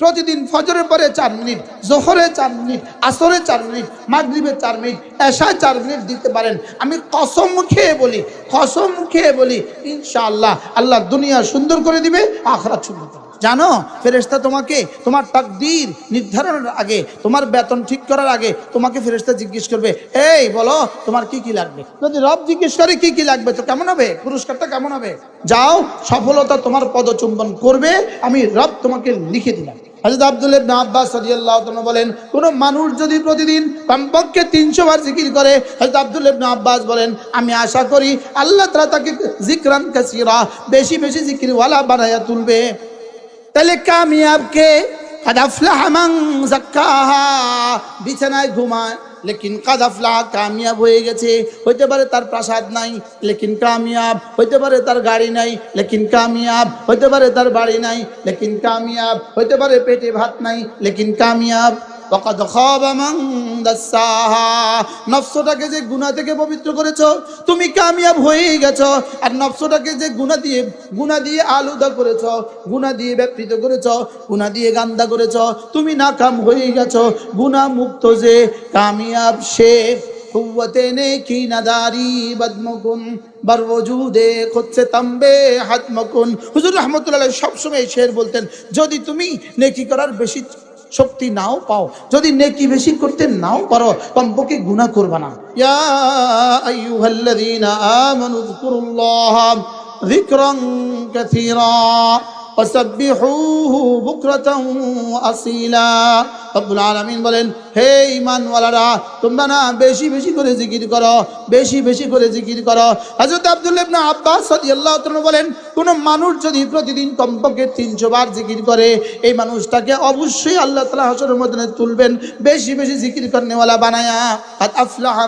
প্রতিদিন ফজরের পরে চার মিনিট, জোহরে চার মিনিট, আসরে চার মিনিট, মাগরিবে চার মিনিট, এশায় চার মিনিট দিতে পারেন। আমি কসম খেয়ে বলি, কসম খেয়ে বলি, ইনশাআল্লাহ আল্লাহ দুনিয়া সুন্দর করে দিবে, আখরাত সুন্দর করে জানো, ফেরেশতা তোমাকে, তোমার তাকদীর নির্ধারণের আগে, তোমার বেতন ঠিক করার আগে তোমাকে ফেরেশতা জিজ্ঞেস করবে, এই, বলো, তোমার কি কি লাগবে? যদি রব জিজ্ঞেস করে, কি কি লাগবে? তো কেমন হবে? পুরস্কারটা কেমন হবে? যাও, সফলতা তোমার পদচুম্বন করবে, আমি রব তোমাকে লিখে দিলাম। হযরত আব্দুল ইবনে আব্বাস রাদিয়াল্লাহু তাআলা বলেন, কোন মানুষ যদি প্রতিদিন কমপক্ষে 300 বার জিকির করে, হযরত আব্দুল ইবনে আব্বাস বলেন, আমি আশা করি আল্লাহ তাআলা তাকে জিকরান কাসীরা, বেশি বেশি জিকির ওয়ালা বানায়া তুলবে। তাহলে কামিয়াবকে কাদাফলাহ মান যাক্কাহা, বিছানায় ঘুমায়। লেকিন কাদাফলা কামিয়াব হয়ে গেছে। হইতে পারে তার প্রাসাদ নাই, লেকিন কামিয়াব। হইতে পারে তার গাড়ি নাই, লেকিন কামিয়াব। হইতে পারে তার বাড়ি নাই, লেকিন কামিয়াব। হইতে পারে পেটে ভাত নাই, লেকিন কামিয়াব। তকাদ নফসটাকে যে গুণা থেকে পবিত্র করেছ, তুমি কামিয়াব হয়েই গেছো। আর নফসটাকে যে গুণা দিয়ে গুণা দিয়ে আলুদা করেছ গুণা দিয়ে ব্যাপৃত করেছ গুণা দিয়ে গান্দা করেছ, তুমি নাকাম হয়ে গেছো। গুণা মুক্ত যে কামিয়াব, সে কুয়াতে নেই কি নাদারি বদমগুন বার ওজুদে তাম্বে হাতমকুন। হুজুর রহমতুল্লাহ সবসময় শের বলতেন, যদি তুমি নেকি করার বেশি শক্তি নাও পাও। যদি নেকি বেশি করতে নাও পারো কম্পকে গুণা করবা না। ইয়া আইয়ুহাল্লাযীনা বলেন বেশি বেশি করে জিকির করো, বেশি বেশি করে জিকির করো। বলেন, কোন মানুষ যদি প্রতিদিন কমপক্ষে তিনশো বার জিকির করে, এই মানুষটাকে অবশ্যই আল্লাহ তালা হাসর মধ্যে তুলবেন, বেশি বেশি জিকির করেন ওয়ালা বানায়া। আত আফলাহা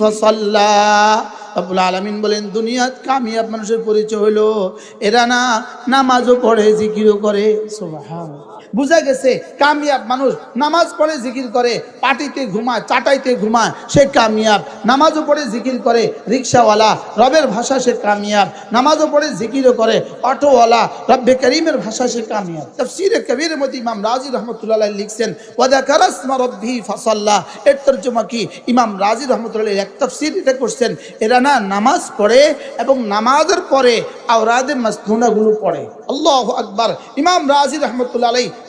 ফসাল্লা। রব্বুল আলামিন বলেন, দুনিয়াত কামিয়াব মানুষের পরিচয় হলো এরা না নামাজও পড়ে, জিকিরও করে। সুবহানাল্লাহ। বুঝা গেছে, কামিয়াব মানুষ নামাজ পড়ে জিকির করে পাটিতে ঘুমায়, চাটাইতে ঘুমায়, সে কামিয়াব। নামাজও পড়ে জিকির করে, রিক্সাওয়ালা, রবের ভাষা সে কামিয়াব। নামাজও পড়ে জিকিরও করে, অটোওয়ালা, রব্বে করিমের ভাষা সে কামিয়াব। তফসিরে কবির মধ্যে ইমাম রাজি রহমতুল্লাহ লিখছেন ওয়াদা কারাসমা রব্বি ফাসাল্লাহ এর তর্জমা কি? ইমাম রাজি রহমতুল্লাহ এক তফসির এটা করছেন, এরা না নামাজ পড়ে এবং নামাজের পরে আওরাদে মাসনুনাগুলো পড়ে। আল্লাহ আকবার। ইমাম রাজি রহমতুল্লাহ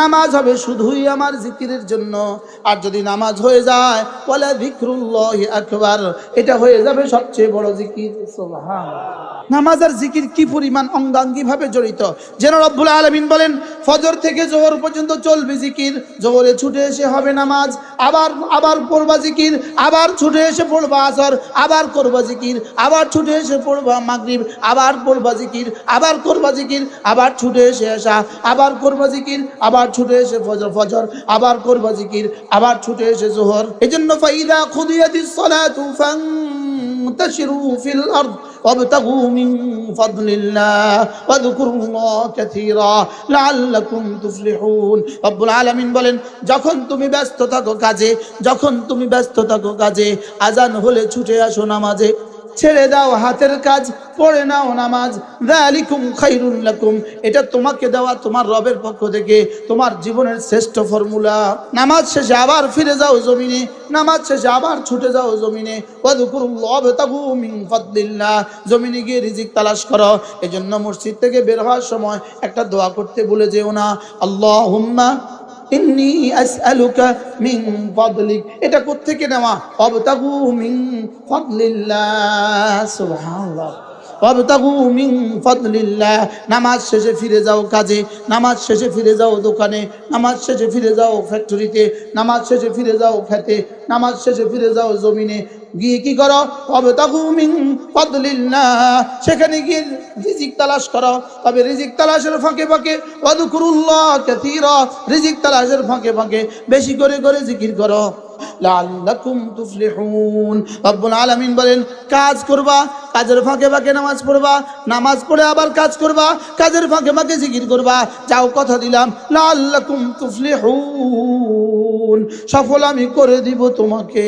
নামাজ হবে শুধুই আমার জিকিরের জন্য। আর যদি নামাজ হয়ে যায় বলে যিকরুল্লাহি আকবার, এটা হয়ে যাবে সবচেয়ে বড় জিকির। নামাজ আর জিকির কি পরিমাণ অঙ্গাঙ্গি ভাবে জড়িত? যেন রব্বুল আলমিন বলেন, ফজর থেকে জোহর পর্যন্ত চলবে জিকির। জোহরে ছুটে এসে হবে নামাজ, আবার আবার পড়বা জিকির, আবার ছুটে এসে পড়বা আসর, আবার করবা জিকির, আবার ছুটে এসে পড়বা মাগরিব, আবার পড়বা জিকির, আবার করবা জিকির, আবার ছুটে এসে আসা, আবার করবা জিকির, আবার ছুটে এসে ফজর ফজর আবার করবা জিকির আবার ছুটে এসে জোহর এজন্য ফাইদা খুদিয়াতিস সালাতু ফান্তাশিরু ফিল আরদ وابتغوا من فضل الله واذكروا الله كثيرا لعلكم تفلحون رب العالمين বলেন যখন তুমি ব্যস্ত থাকো কাজে যখন তুমি ব্যস্ত থাকো কাজে আজান হলে ছুটে আসো নামাজে ছেড়ে দাও হাতের কাজ, পড়ে নাও নামাজ। যালিকুম খাইরুল লাকুম। এটা তোমাকে দেওয়া তোমার রবের পক্ষ থেকে, তোমার জীবনের শ্রেষ্ঠ ফর্মুলা। নামাজ শেষে আবার ফিরে যাও জমিনে, নামাজ শেষে আবার ছুটে যাও জমিনে। মিন জমিনে গিয়ে রিজিক তালাশ করো। এজন্য মসজিদ থেকে বের হওয়ার সময় একটা দোয়া করতে ভুলে যেও না। আল্লাহুম্মা ইন্নি আসআলুকা মিন ফাদলিক। এটা কোত্থেকে নেওয়া? অবতাগু মিন ফাদলিল্লাহ। সুবহানাল্লাহ। নামাজ শেষে ফিরে যাও কাজে, নামাজ শেষে ফিরে যাও দোকানে, নামাজ শেষে ফিরে যাও ফ্যাক্টরিতে নামাজ শেষে ফিরে যাও খেতে, নামাজ শেষে ফিরে যাও জমিনে গিয়ে কি করো? অবতাগু মিন ফাদলিল্লাহ। সেখানে গিয়ে রিজিক তালাশ করো। তবে রিজিক তালাশের ফাঁকে ফাঁকে ওয়াদকুরুল্লাহ কাসীরা। রিজিক তালাশের ফাঁকে ফাঁকে বেশি করে করে জিকির করো। লাল্লাকুম তুফলিহুন। রব্বুল আলামিন বলেন, কাজ করবা, কাজের ফাঁকে ফাঁকে নামাজ পড়বা, নামাজ পড়ে আবার কাজ করবা, কাজের ফাঁকে ফাঁকে জিকির করবা। যাও কথা দিলাম লাল্লাকুম তুফলিহুন। সফল আমি করে দিব তোমাকে।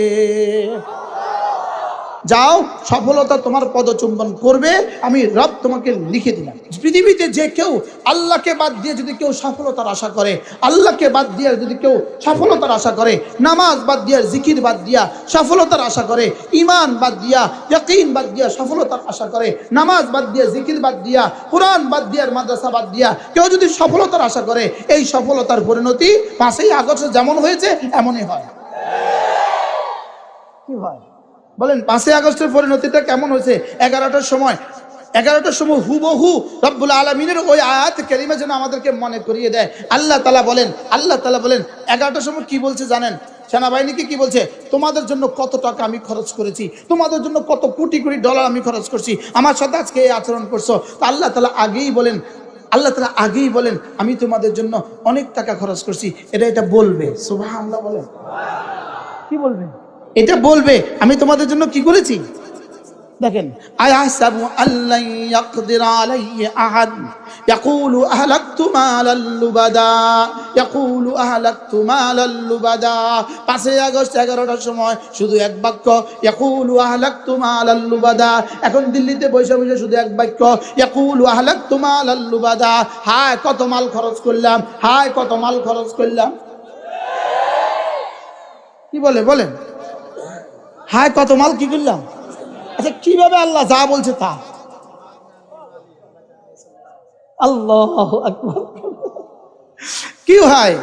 যাও, সফলতা তোমার পদচুম্বন করবে, আমি রব তোমাকে লিখে দিলাম। পৃথিবীতে যে কেউ আল্লাহকে বাদ দিয়ে যদি কেউ সফলতার আশা করে, আল্লাহকে বাদ দিয়ে যদি কেউ সফলতার আশা করে, নামাজ বাদ দিয়া, জিকির বাদ দিয়া সফলতার আশা করে ইমান বাদ দিয়া, ইয়াকিন বাদ দিয়া সফলতার আশা করে, নামাজ বাদ দিয়া, জিকির বাদ দিয়া, কোরআন বাদ দিয়া মাদ্রাসা বাদ দিয়া কেউ যদি সফলতার আশা করে, এই সফলতার পরিণতি পাঁচই আগস্ট যেমন হয়েছে, এমনই হয়। কি হয়? বলেন, পাঁচই আগস্টের পরিণতিটা কেমন হয়েছে? এগারোটার সময়। এগারোটার সময় হুবহু রব্বুল আলমিনের ওই আয়াত কেরিমা যেন আমাদেরকে মনে করিয়ে দেয়। আল্লাহ তালা বলেন, আল্লাহ তালা বলেন, এগারোটার সময় কি বলছে জানেন? সেনাবাহিনীকে কি বলছে? তোমাদের জন্য কত টাকা আমি খরচ করেছি, তোমাদের জন্য কত কোটি কোটি ডলার আমি খরচ করছি, আমার সাথে আজকে এই আচরণ করছ। তো আল্লাহ তালা আগেই বলেন, আল্লাহ তালা আগেই বলেন, আমি তোমাদের জন্য অনেক টাকা খরচ করছি। এটা এটা বলবে। সুবাহ আল্লাহ বলেন। কি বলবে? এটা বলবে, আমি তোমাদের জন্য কি করেছি? দেখেন আল্লাহ ইয়াকদির আলাইহি আহাদ, ইয়াকুলু আহলাকতু মালাল লুবাদা, ইয়াকুলু আহলাকতু মালাল লুবাদা। 5 আগস্ট 11টার সময় শুধু এক বাক্য এখন দিল্লিতে বসে বসে শুধু এক বাক্য, ইয়াকুলু আহলাকতু মালাল লুবাদা। হায়, কত মাল খরচ করলাম, হায়, কত মাল খরচ করলাম। কি বলে, বলেন। হায়, কত মাল কি করলাম? আচ্ছা কীভাবে আল্লাহ যা বলছে তা? আল্লাহ কি হয়?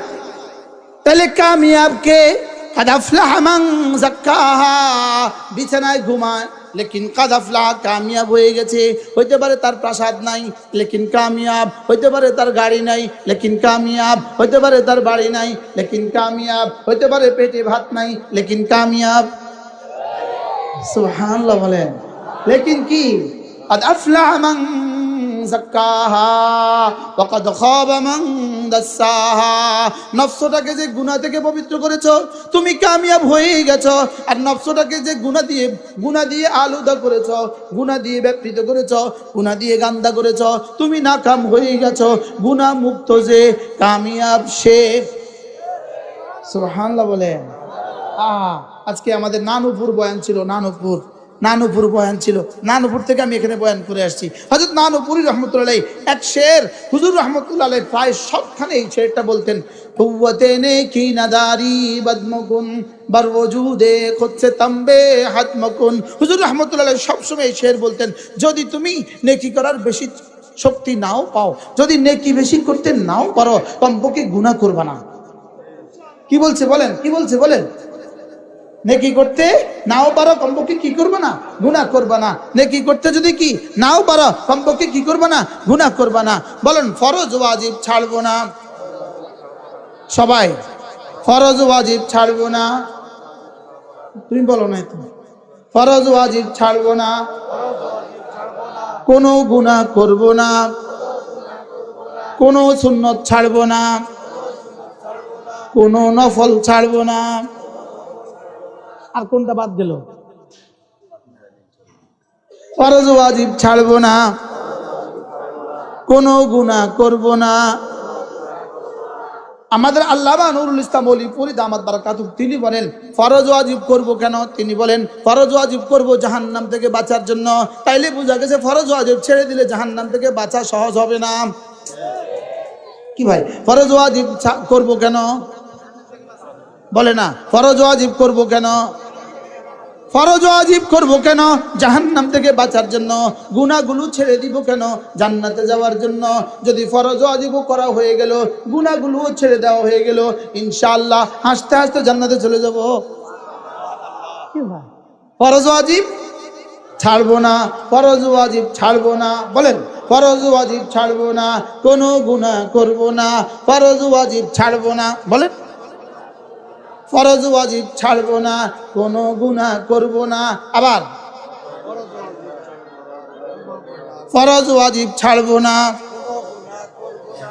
তাহলে কামিয়াবকে বিছানায় ঘুমায়, লেকিন কাদাফলা কামিয়াব হয়ে গেছে। হইতে পারে তার প্রাসাদ নাই, লেকিন কামিয়াব। হইতে পারে তার গাড়ি নাই, লেকিন কামিয়াব। হইতে পারে তার বাড়ি নাই, লেকিন কামিয়াব। হইতে পারে পেটে ভাত নাই, লেকিন কামিয়াব। সুবহানাল্লাহ বলেন লেকিন কি قد أفلح من زكاها وقد خاب من دساها নফসটাকে যে গুনাহ থেকে পবিত্র করেছো তুমি কামিয়াব হয়ে গেছো আর নফসটাকে যে গুনাহ দিয়ে গুনাহ দিয়ে আলুদা করেছো গুনাহ দিয়ে ব্যাপৃত করেছো গুনাহ দিয়ে গান্দা করেছো তুমি নাকাম হয়ে গেছো গুনাহ মুক্ত যে কামিয়াব সে সুবহানাল্লাহ বলেন আহ, আজকে আমাদের নানুপুর বয়ান ছিল, নানুপুর নানুপুর বয়ান ছিল। নানুপুর থেকে আমি এখানে বয়ান করে আসছি। হজরত নানুপুরি রহমতুল্লাহ এক শের, হুজুর রহমতুল্লাহ প্রায় সবখানে এই শেরটা বলতেন নে বদমগুন তম্বে হুজুর সবসময় এই শের বলতেন, যদি তুমি নেকি করার বেশি শক্তি নাও পাও, যদি নেকি বেশি করতে নাও পারো কমপক্ষে গুনাহ করবা না। কি বলছে বলেন? কি বলছে বলেন? নেকি করতে? নাও পারো কমপক্ষে কি করব না? গুনাহ করবা না। নেকি করতে যদি কি? নাও পারো কমপক্ষে কি করব না? গুনাহ করবা না। বলেন, ফরজ ওয়াজিব ছাড়বো না। সবাই, ফরজ ওয়াজিব ছাড়বো না। তুমি বলো না তুমি। ফরজ ওয়াজিব ছাড়বো না। কোনো গুনাহ করব না। কোনো সুন্নত ছাড়বো না। কোনো নফল ছাড়বো না। আর কোনটা বাদ দিল? ফরজ ওয়াজিব ছাড়বো না। কোনো গুণা করব না। আমাদের আল্লামা নুরুল ইসলাম অলিপুরি দামাত বারাকাতু তিনি বলেন, ফরজ ওয়াজিব করব কেন? তিনি বলেন, ফরজ ওয়াজিব করব জাহান্নাম থেকে বাঁচার জন্য। তাইলে বোঝা গেছে, ফরজ ওয়াজিব ছেড়ে দিলে জাহান্নাম থেকে বাঁচা সহজ হবে না। কি ভাই? ফরজ ওয়াজিব করব কেন? বলে না, ফরজ ওয়াজিব করব কেন? ফরজ ওয়াজিব করব কেন? জাহান্নাম থেকে বাঁচার জন্য গুনাহগুলো ছেড়ে দিব কেন? জান্নাতে যাওয়ার জন্য যদি ফরজ ওয়াজিবও করা হয়ে গেল গুনাহগুলোও ছেড়ে দেওয়া হয়ে গেল, ইনশাআল্লাহ হাসতে হাসতে জান্নাতে চলে যাব? ফরজ ওয়াজিব ছাড়বো না ফরজ ওয়াজিব ছাড়বো না, বলেন ফরজ ওয়াজিব ছাড়বো না, কোনো গুনাহ করব না ফরজ ওয়াজিব ছাড়বো না, বলেন। ফরজ ওয়াজিব ছাড়বো না কোনো গুনাহ করব না। আবার ফরজ ওয়াজিব ছাড়বো না।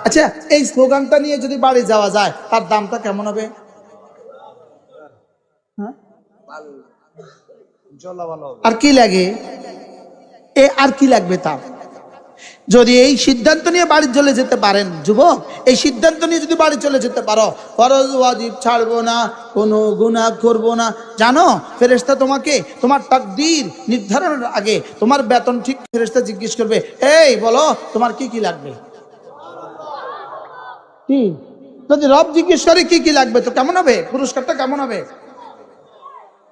আচ্ছা এই স্লোগানটা নিয়ে যদি বাড়ি যাওয়া যায় তার দামটা কেমন হবে? হ্যাঁ? আর কি লাগে? এ আর কি লাগবে তার? যদি এই সিদ্ধান্ত নিয়ে বাড়ি চলে যেতে পারেন, যুবক, এই সিদ্ধান্ত নিয়ে যদি বাড়ি চলে যেতে পারো, ফরজ ওয়াজিব ছাড়বো না, কোনো গুনাহ করব না। জানো, ফেরেশতা তোমাকে তোমার তাকদীর নির্ধারণের আগে তোমার বেতন ঠিক ফেরেশতা জিজ্ঞেস করবে, এই, বলো, তোমার কি কি লাগবে? যদি রব জিজ্ঞেস করে, কি কি লাগবে? তো কেমন হবে? পুরস্কারটা কেমন হবে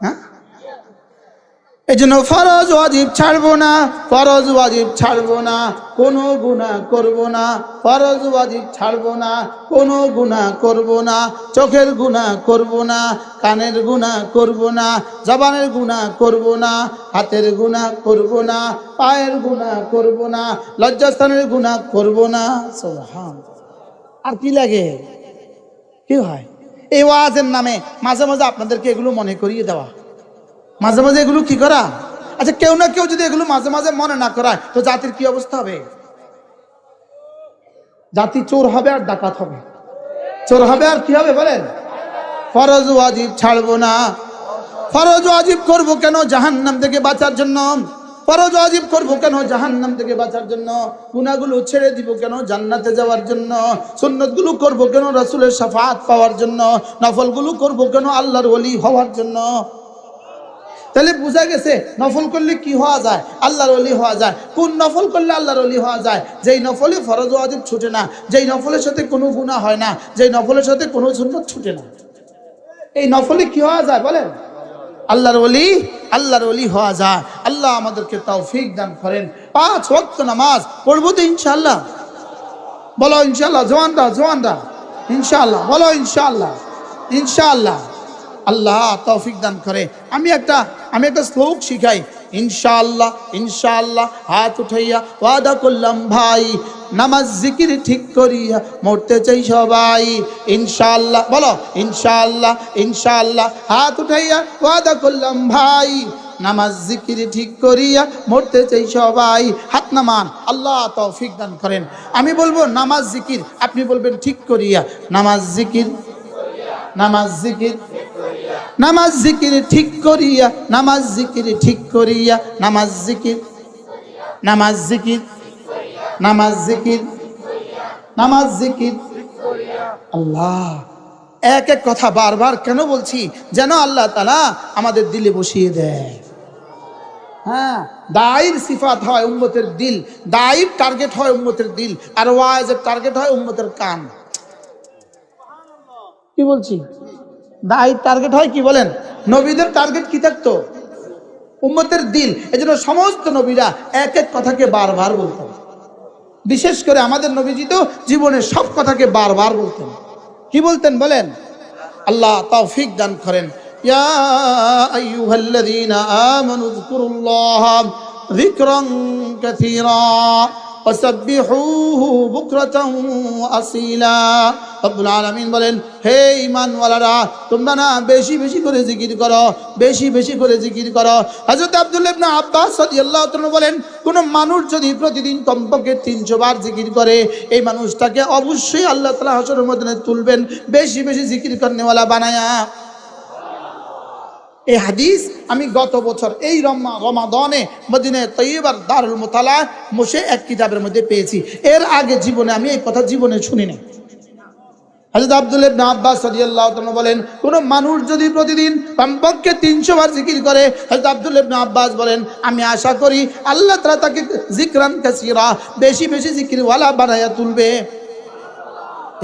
হ্যাঁ এই জন্য ফরজ ওয়াজিব ছাড়বো না, ফরজ ওয়াজিব ছাড়বো না, কোনো গুনাহ করব না, ফরজ ওয়াজিব ছাড়বো না, কোনো গুনাহ করব না, চোখের গুণা করব না, কানের গুনাহ করব না, জবানের গুণা করব না, হাতের গুণা করব না, পায়ের গুণা করব না, লজ্জাস্থানের গুণা করব না আর কি লাগে? কি হয়? এই ওয়াজের নামে মাঝে মাঝে আপনাদেরকে এগুলো মনে করিয়ে দেওয়া। মাঝে মাঝে এগুলো কি করা? আচ্ছা কেউ না কেউ যদি এগুলো মাঝে মাঝে মনে না করায়, তো জাতির কি অবস্থা হবে? জাতি চোর হবে আর ডাকাত হবে। চোর হবে আর কি হবে বলেন? ফরজ ওয়াজিব ছাড়বো না। ফরজ ওয়াজিব করব কেন জাহান্নাম থেকে বাঁচার জন্য? ফরজ ওয়াজিব করব কেন জাহান্নাম থেকে বাঁচার জন্য? গুনাহগুলো ছেড়ে দিব কেন জান্নাতে যাওয়ার জন্য? সুন্নতগুলো করব কেন রাসূলের শাফাত পাওয়ার জন্য? নফলগুলো করব কেন আল্লাহর ওলি হওয়ার জন্য? তাহলে বোঝা গেছে নফল করলে কি হওয়া যায়? আল্লাহর অলি হওয়া যায়। কোন নফল করলে আল্লাহর অলি হওয়া যায়? যেই নফলে ফরজ ওয়াজিব ছুটে না, যেই নফলের সাথে কোনো গুনাহ হয় না, যেই নফলের সাথে কোনো সুন্নত ছুটে না। এই নফলে কি হওয়া যায় বলেন? আল্লাহর অলি আল্লাহর অলি হওয়া যায়। আল্লাহ আমাদেরকে তৌফিক দান করেন। পাঁচ ওয়াক্ত নামাজ পড়ব তো ইনশাআল্লাহ। বলো ইনশাআল্লাহ জোয়ানরা জোয়ানরা ইনশাআল্লাহ, বলো ইনশাআল্লাহ। ইনশাআল্লাহ। আল্লাহ তৌফিক দান করে। আমি একটা আমি একটা শ্লোক শিখাই। ইনশাআল্লাহ ইনশাআল্লাহ, হাত উঠাইয়া ওয়াদা করলাম, ভাই, নামাজ জিকির ঠিক করিয়া মরতে চাই সবাই। ইনশাআল্লাহ, বলো, ইনশাআল্লাহ ইনশাআল্লাহ, হাত উঠাইয়া ওয়াদা করলাম, ভাই, নামাজ জিকির ঠিক করিয়া মরতে চাই সবাই। হাত নামান, আল্লাহ তৌফিক দান করেন। আমি বলব, নামাজ জিকির, আপনি বলবেন ঠিক করিয়া, নামাজ জিকির নামাজ জিকির নামাজ জিকির ঠিক করিয়া, নামাজ জিকির ঠিক করিয়া, নামাজ জিকির নামাজ জিকির নামাজ জিকির নামাজ জিকির। আল্লাহ, এক এক কথা বারবার কেন বলছি? যেন আল্লাহ তালা আমাদের দিলে বসিয়ে দেয়। হ্যাঁ দায়ের সিফাত হয় উম্মতের দিল, দায়ের টার্গেট হয় উম্মতের দিল, আর ওয়াইজের টার্গেট হয় উম্মতের কান। কি বলছি? দায়ের টার্গেট হয় কি বলেন? নবীদের টার্গেট কি থাকতো? উম্মতের দিল। এজন্য সমস্ত নবীরা এক এক কথাকে বারবার বলতেন। বিশেষ করে আমাদের নবীজি তো জীবনের সব কথাকে বারবার বলতেন। কি বলতেন বলেন? আল্লাহ তৌফিক দান করেন। ইয়া আইয়ুহাল্লাযীনা আমানু যকুরুল্লাহ যিকরান কাসীরা وسبحوه بكرة وأصيلا রব্বুল আলামিন বলেন হে ঈমানওয়ালারা তোমরা না বেশি বেশি করে জিকির করো বেশি বেশি করে জিকির করো হযরত আব্দুল্লাহ ইবনে আব্বাস রাদিয়াল্লাহু তাআলা বলেন কোন মানুষ যদি প্রতিদিন কমপক্ষে 300 বার জিকির করে এই মানুষটাকে অবশ্যই আল্লাহ তাআলা হাশরের ময়দানে তুলবেন বেশি বেশি জিকির করনেওয়ালা বানায়া এই হাদিস আমি গত বছর এই রমা রমাদনে মদিনে তৈবার দারুল মোতালা মোশে এক কিতাবের মধ্যে পেয়েছি। এর আগে জীবনে আমি এই কথা জীবনে শুনিনি। হযরত আব্দুল আব্বাস বলেন, কোন মানুষ যদি প্রতিদিন কমপক্ষে 300 বার জিকির করে, হযরত আব্দুল আব্বাস বলেন, আমি আশা করি আল্লাহ তাকে জিকরান বেশি বেশি জিকির ওয়ালা বানায়া তুলবে।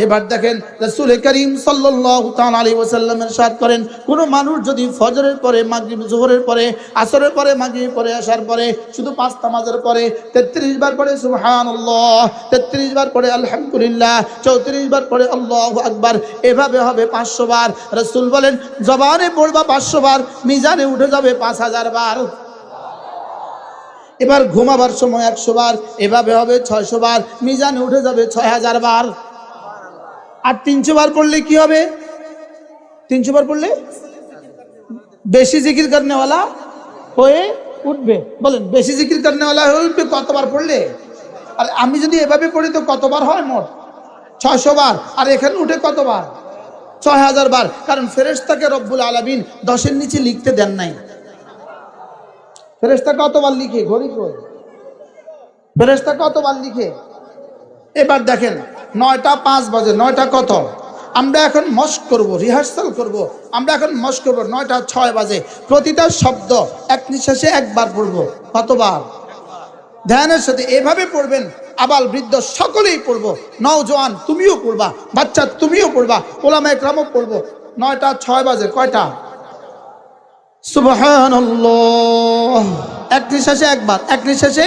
এবার দেখেন রাসূল করিম সাল্লাল্লাহু তাআলা আলাইহি ওয়াসাল্লাম ইরশাদ করেন, কোন মানুষ যদি ফজরের পরে, মাগরিব, জোহরের পরে, আসরের পরে মাগরিব পরে আসার পরে, শুধু পাঁচ নামাজের পরে 33 বার পরে সুবহানাল্লাহ 33 বার পরে আলহামদুলিল্লাহ 34 বার পরে আল্লাহু আকবার, এভাবে হবে 500 বার। রাসূল বলেন, জবানে পড়বা 500 বার, মিজানে উঠে যাবে 5000 বার। এবার ঘুমাবার সময় একশো বার, এভাবে হবে ছয়শো বার, মিজানে উঠে যাবে ছয় হাজার বার। আর তিনশো বার পড়লে কি হবে? তিনশো বার পড়লে বেশি জিকির করনেওয়ালা হয়ে উঠবে। বলেন, বেশি জিকির করনেওয়ালা হয়ে উঠবে কতবার পড়লে? আর আমি যদি এভাবে পড়ি তো কতবার হয় মোট? ছয়শো বার। আর এখানে উঠে কতবার? ছয় হাজার বার। কারণ ফেরেশতাকে রব্বুল আলমিন দশের নিচে লিখতে দেন নাই। ফেরেশতা কতবার লিখে? ঘড়ি কই? ফেরেশতা কতবার লিখে? এবার দেখেন নয়টা পাঁচ বাজে, নয়টা কত? আমরা এখন মস্ক করব রিহার্সাল করব। আমরা এখন মস্ক করব, নয়টা ছয় বাজে। প্রতিটা শব্দ এক নিঃশ্বাসে একবার পড়ব, কতবার? ধ্যানের সাথে এভাবে পড়বেন, আবাল বৃদ্ধ সকলেই পড়ব। নওজোয়ান, তুমিও পড়বা, বাচ্চা, তুমিও পড়বা, ওলামা একরামও পড়ব। নয়টা ছয় বাজে, কয়টা? এক নিঃশ্বাসে একবার, এক নিঃশ্বাসে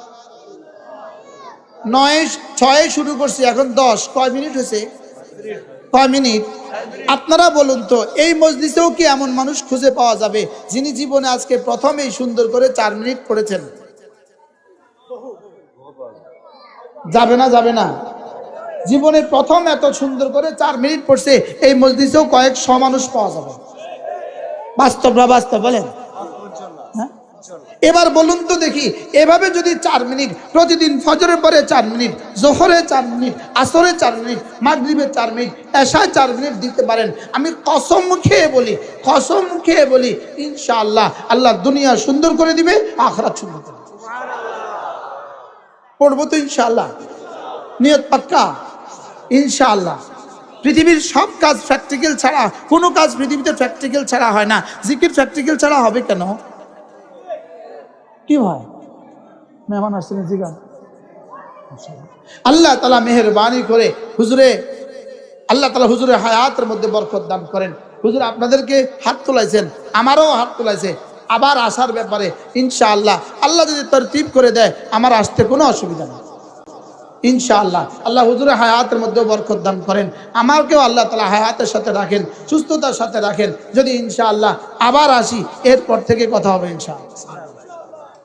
নয়, ছয়ে শুরু করছি, এখন দশ। কয় মিনিট হয়েছে? কয় মিনিট? আপনারা বলুন তো, এই মজলিসেও কি এমন মানুষ খুঁজে পাওয়া যাবে, যিনি জীবনে আজকে প্রথমেই সুন্দর করে চার মিনিট পড়েছেন? যাবে না যাবে না। জীবনে প্রথম এত সুন্দর করে চার মিনিট পড়ছে, এই মসজিদেও শ মানুষ পাওয়া যাবে। বাস্তব না বাস্তব, বলেন? এবার বলুন তো দেখি, এভাবে যদি চার মিনিট, প্রতিদিন ফজরের পরে চার মিনিট, জোহরে চার মিনিট, আসরে চার মিনিট, মাগরিবে চার মিনিট, এশায় চার মিনিট দিতে পারেন। আমি কসম খেয়ে বলি, কসম খেয়ে বলি, ইনশাআল্লাহ আল্লাহ দুনিয়া সুন্দর করে দিবে, আখরাত সুন্দর করে। পড়ব তো ইনশাআল্লাহ। নিয়ত পাক্কা? ইনশাআল্লাহ। পৃথিবীর সব কাজ প্র্যাকটিক্যাল ছাড়া, কোনো কাজ পৃথিবীতে প্র্যাকটিক্যাল ছাড়া হয় না। জিকির প্র্যাকটিক্যাল ছাড়া হবে কেন? কি হয়? মেহমান আসছেন জিগান আল্লাহ তালা মেহরবানি করে হুজুরে, আল্লাহ তালা হুজুরের হায়াতের মধ্যে বরকত দান করেন। হুজুর আপনাদেরকে হাত তোলাইছেন, আমারও হাত তোলাইছে। আবার আসার ব্যাপারে ইনশাআল্লাহ, আল্লাহ যদি তরতিব করে দেয়, আমার আসতে কোনো অসুবিধা নেই। ইনশাআল্লাহ, আল্লাহ হুজুরের হায়াতের মধ্যেও বরকত দান করেন। আমাকেও আল্লাহ তালা হায়াতের সাথে রাখেন, সুস্থতার সাথে রাখেন। যদি ইনশাআল্লাহ আবার আসি, এরপর থেকে কথা হবে ইনশাআল্লাহ।